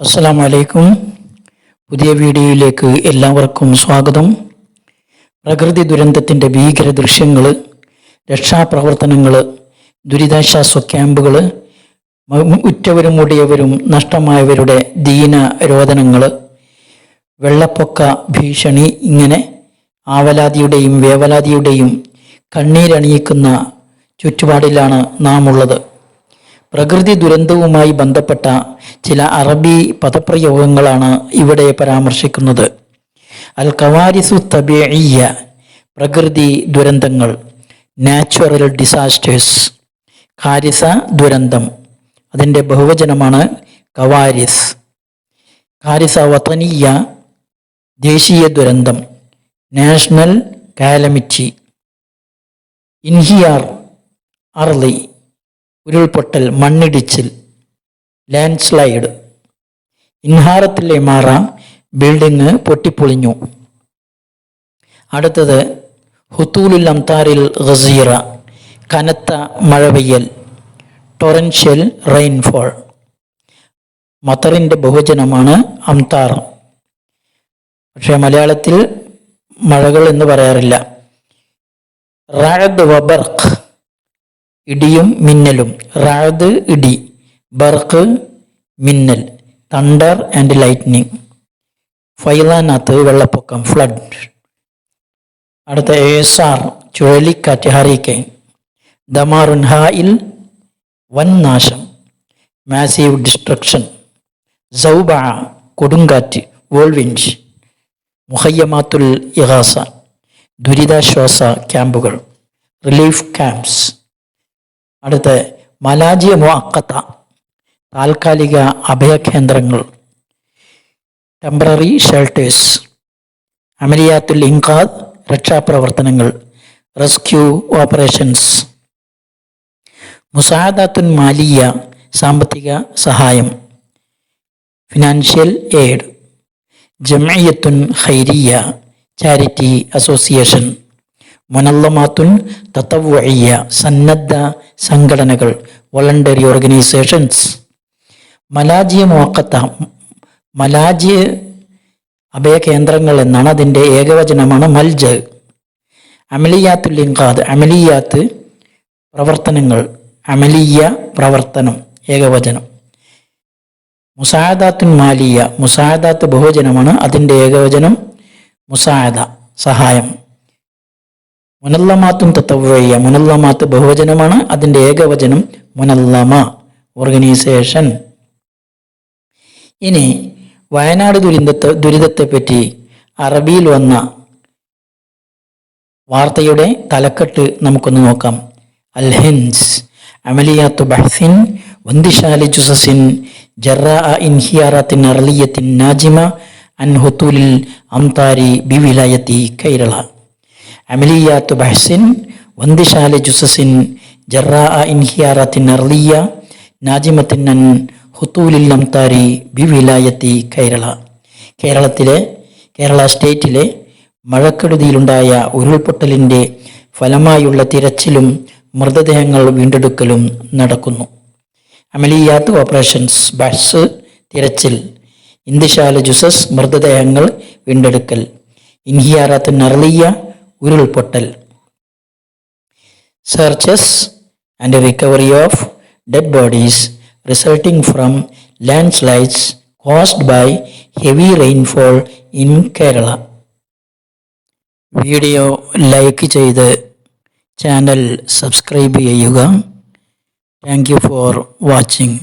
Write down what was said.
അസ്സലാമു അലൈക്കും പുതിയ വീഡിയോയിലേക്ക് എല്ലാവർക്കും സ്വാഗതം. പ്രകൃതി ദുരന്തത്തിന്റെ ഭീകര ദൃശ്യങ്ങൾ രക്ഷാപ്രവർത്തനങ്ങൾ ദുരിതാശ്വാസ ക്യാമ്പുകൾ ഉറ്റവരും മുടിയവരും നഷ്ടമായവരുടെ ദീന രോദനങ്ങൾ വെള്ളപ്പൊക്ക ഭീഷണി ഇങ്ങനെ ആവലാതിയുടെയും വേവലാതിയുടെയും കണ്ണീരണിയിക്കുന്ന ചുറ്റുപാടിലാണ് നാം ഉള്ളത് പ്രകൃതി ദുരന്തവുമായി ബന്ധപ്പെട്ട ചില അറബി പദപ്രയോഗങ്ങളാണ് ഇവിടെ പരാമർശിക്കുന്നത്. അൽ കവാരിസു തബിയ പ്രകൃതി ദുരന്തങ്ങൾ നാച്ചുറൽ ഡിസാസ്റ്റേഴ്സ് കാരിസ ദുരന്തം അതിന്റെ ബഹുവചനമാണ് കവാരിസ് കാരിസ വതനീയ ദേശീയ ദുരന്തം നാഷണൽ കാലമിറ്റി. ഇൻഹിയാർ അർലി ഉരുൾപൊട്ടൽ മണ്ണിടിച്ചിൽ ലാൻഡ് സ്ലൈഡ് ഇൻഹാറത്തിലെ മാറ ബിൽഡിങ് പൊട്ടിപ്പൊളിഞ്ഞു. അടുത്തത് ഹുത്തൂലുൽ അംതാരിൽ ഗസീറ കനത്ത മഴ പെയ്യൽ ടൊറൻഷ്യൽ റെയിൻഫോൾ. മത്തറിന്റെ ബഹുജനമാണ് അംതാർ. പക്ഷേ മലയാളത്തിൽ മഴകൾ എന്ന് പറയാറില്ല. റാഡ് വബർക്ക് ഇടിയും മിന്നലും റാദ് ഇടി ബർക്ക് മിന്നൽ തണ്ടർ ആൻഡ് ലൈറ്റ്നിങ് ഫൈലാനകത്ത് വെള്ളപ്പൊക്കം ഫ്ലഡ് അടുത്ത ഏസാർ ചുഴലിക്കാറ്റ് ഹറിക്കൈൻ ദമാറുൻ ഹായിൽ വൻ നാശം മാസീവ് ഡിസ്ട്രക്ഷൻ സൗബ കൊടുങ്കാറ്റ് വോൾവിൻസ് മുഹയ്യമാത്തുൽ ഇഹാസ ദുരിതാശ്വാസ ക്യാമ്പുകൾ റിലീഫ് ക്യാമ്പ്സ് അടുത്ത് മലാജിയ മുഅക്കത്ത താൽക്കാലിക അഭയകേന്ദ്രങ്ങൾ ടെമ്പററി ഷെൽട്ടേഴ്സ് അമലിയാത്തുൽ ഇൻഖാദ് രക്ഷാപ്രവർത്തനങ്ങൾ റെസ്ക്യൂ ഓപ്പറേഷൻസ്. മുസാദാത്തുൻ മാലിയ സാമ്പത്തിക സഹായം. ഫിനാൻഷ്യൽ എയ്ഡ് ജമയത്തുൻ ഹൈരിയ ചാരിറ്റി അസോസിയേഷൻ. മുനല്ലമാത്തുൻ തത്തവയ്യ സന്നദ്ധ സംഘടനകൾ വോളണ്ടറി ഓർഗനൈസേഷൻസ്. മലാജിയ മോക്കത്ത മലാജിയ അഭയകേന്ദ്രങ്ങൾ എന്നാണ് അതിന്റെ ഏകവചനമാണ് മൽജ്. അമലിയാത്തുൽ ലിംഗാദ് അമലിയാത്ത് പ്രവർത്തനങ്ങൾ അമലിയ പ്രവർത്തനം ഏകവചനം. മുസാദാത്തുൻ മാലിയ മുസാദാത്ത് ബഹുവചനമാണ് അതിന്റെ ഏകവചനം. മുസാദ സഹായം. മുനല്ലമാത്തും തത്തവയ്യ മുനല്ലമാത്ത് ബഹുവചനമാണ്. അതിന്റെ ഏകവചനം മുനല്ലമ. ഓർഗനൈസേഷൻ ഇനി വയനാട് ദുരിതത്തെ ദുരിതത്തെപ്പറ്റി അറബിയിൽ വന്ന വാർത്തയുടെ തലക്കെട്ട് നമുക്കൊന്ന് നോക്കാം. അൽ ഹിൻസ് അമലിയാത്തു ബഹ്സിൻ വന്ദിശാലി ജുസസിൻ ജറാ ഇൻഹിയാറാത്തിൻ അറലിയത്തിൻ നാജിമ അൻ ഹുത്തൂലിൽ അംതാരി ബിവിലായത്തി കൈരള. അമലിയാത്ത് ബഹ്സിൻ വന്ദിശാല ജുസസിൻ ജറാ ഇൻഹിയാറത്തിൻ അർലിയ നാജിമത്തിൻ ഹുത്തൂലിൽ ബി വിലായത്തി കേരള. കേരളത്തിലെ കേരള സ്റ്റേറ്റിലെ മഴക്കെടുതിയിലുണ്ടായ ഉരുൾപൊട്ടലിന്റെ ഫലമായുള്ള തിരച്ചിലും മൃതദേഹങ്ങൾ വീണ്ടെടുക്കലും നടക്കുന്നു. അമലിയാത്ത് ഓപ്പറേഷൻസ് ബസ് തിരച്ചിൽ ഇന്ദിശാല ജുസസ് മൃതദേഹങ്ങൾ വീണ്ടെടുക്കൽ ഇൻഹിയാറാത്ത് നർലിയ ഉരുൾപൊട്ടൽ searches and recovery of dead bodies resulting from landslides caused by heavy rainfall in Kerala video like ചെയ്ത് ചാനൽ സബ്സ്ക്രൈബ് ചെയ്യുക താങ്ക് യു ഫോർ വാച്ചിങ്